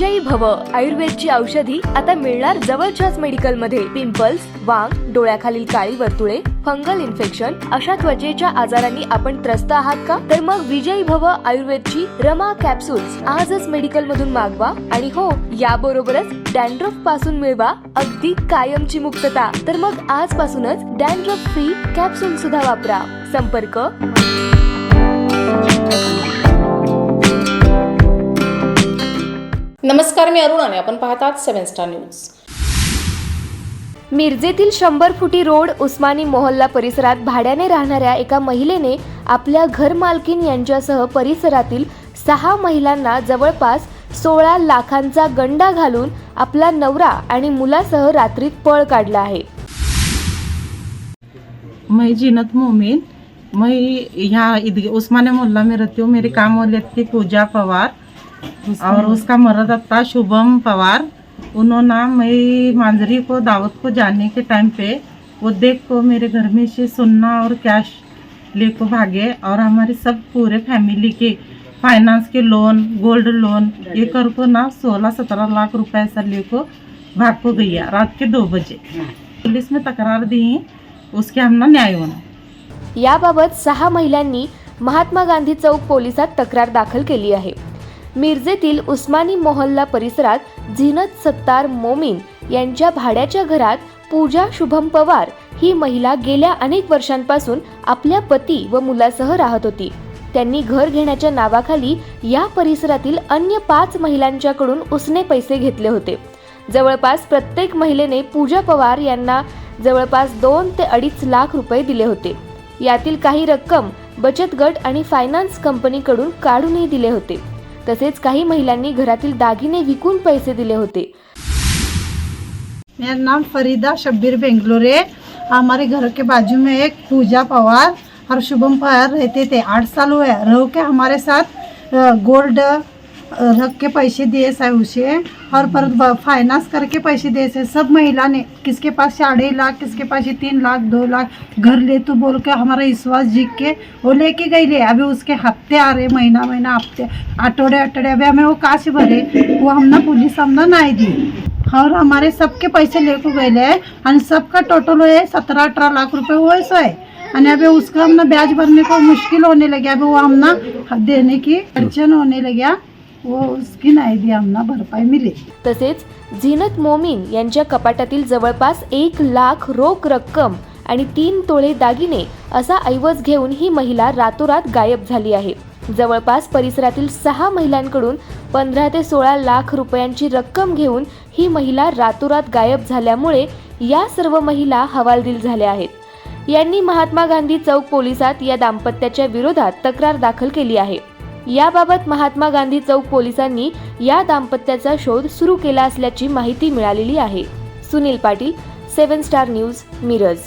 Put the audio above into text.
विजयी भव. आयुर्वेदची औषधी आता मिळणार जवळच्याच मेडिकलमध्ये. पिंपल्स वांग डोळ्याखालील काळी वर्तुळे फंगल इन्फेक्शन अशा त्वचेच्या आजारांनी आपण त्रस्त आहात का? तर मग विजयी भव आयुर्वेदची रमा कॅप्सूल्स आजच मेडिकल मधून मागवा आणि हो याबरोबरच डॅन्ड्रफपासून मिळवा अगदी कायमची मुक्तता. तर मग आजपासूनच डॅन्ड्रफ फ्री कॅप्सूल सुद्धा वापरा. संपर्क नमस्कार मी अरुण आणि आपण पाहतात सेव्हन स्टार न्यूज. मिरजेतील शंभर फुटी रोड उस्मानी मोहल्ला परिसरात भाड्याने राहणाऱ्या एका महिलेने आपल्या घरमालकीन यांच्यासह परिसरातील सहा महिलांना जवळपास सोळा लाखांचा गंडा घालून आपला नवरा आणि मुलासह रात्रीत पळ काढला आहे. मैं जीनत मोमिन मैं यहाँ ईद उस्मानिया मोहल्ला में रहती हूँ मेरी काम वाली थी पूजा पवार. और उसका मर्द था शुभम पवार उन्होंने मैं मांजरी को दावत को जाने के टाइम पे वो देख को मेरे घर में से सुनना और कैश लेको भागे और हमारे सब पूरे फैमिली के फाइनेंस के लोन गोल्ड लोन ये कर को ना सोलह सत्रह लाख रुपए ऐसा लेको भाग को गई रात के दो बजे। पुलिस में तकरार दी उसके हमने न्याय होना। याबाबत सहा महिलांनी महात्मा गांधी चौक पोलिसात तक्रार दाखल केली आहे. मिरजेतील उस्मानी मोहल्ला परिसरात झिनत सत्तार मोमीन यांच्या भाड्याच्या घरात पूजा शुभम पवार ही महिला गेल्या अनेक वर्षांपासून आपल्या पती व मुलासह राहत होती. त्यांनी घर घेण्याच्या नावाखाली या परिसरातील अन्य पाच महिलांच्याकडून उसने पैसे घेतले होते. जवळपास प्रत्येक महिलेने पूजा पवार यांना जवळपास दोन ते अडीच लाख रुपये दिले होते. यातील काही रक्कम बचत गट आणि फायनान्स कंपनीकडून काढूनही दिले होते. तसेच काही महिलांनी घरातील दागिने विकून पैसे दिले होते. मेरा नाम फरीदा शब्बीर बेंगलोरे. हमारे घर के बाजू में एक पूजा पवार और शुभम पवार रहते थे. आठ साल हुए रहो के हमारे साथ गोल्ड रख के पैसे दिए से उसे, और पर फाइनेंस करके पैसे दिए से सब महिला ने, किसके पास साढ़े लाख, किसके पास ये तीन लाख, दो लाख, घर ले तो बोल के हमारा विश्वास जीत के वो लेके गई ले अभी उसके हफ़्ते आ रहे, महीना महीना, हफ़्ते आठवडे आठवडे अभी हमें वो से भरे, वो हमने पुलिस हमने नहीं दी। और हमारे सबके पैसे लेके गए है और सबका टोटल है सत्रह, अठारह लाख रुपए वैसा है और अभी उसका हमने ब्याज भरने को मुश्किल होने लगे। अभी वो हमने देने की अड़चन होने लगा। व उसकी नहीं दी भरपाई मिळेल तसेच झिनत मोमीन यांच्या कपाटातील जवळपास एक लाख रोख रक्कम आणि तीन तोळे दागिने असा ऐवज घेऊन ही महिला रातोरात गायब झाली आहे. जवळपास परिसरातील सहा महिलांकडून पंधरा ते सोळा लाख रुपयांची रक्कम घेऊन ही महिला रातोरात गायब झाल्यामुळे या सर्व महिला हवालदिल झाल्या आहेत. यांनी महात्मा गांधी चौक पोलिसात या दाम्पत्याच्या विरोधात तक्रार दाखल केली आहे. याबाबत महात्मा गांधी चौक पोलिसांनी या दाम्पत्याचा शोध सुरू केला असल्याची माहिती मिळालेली आहे. Sunil Patil seven star news Miraj.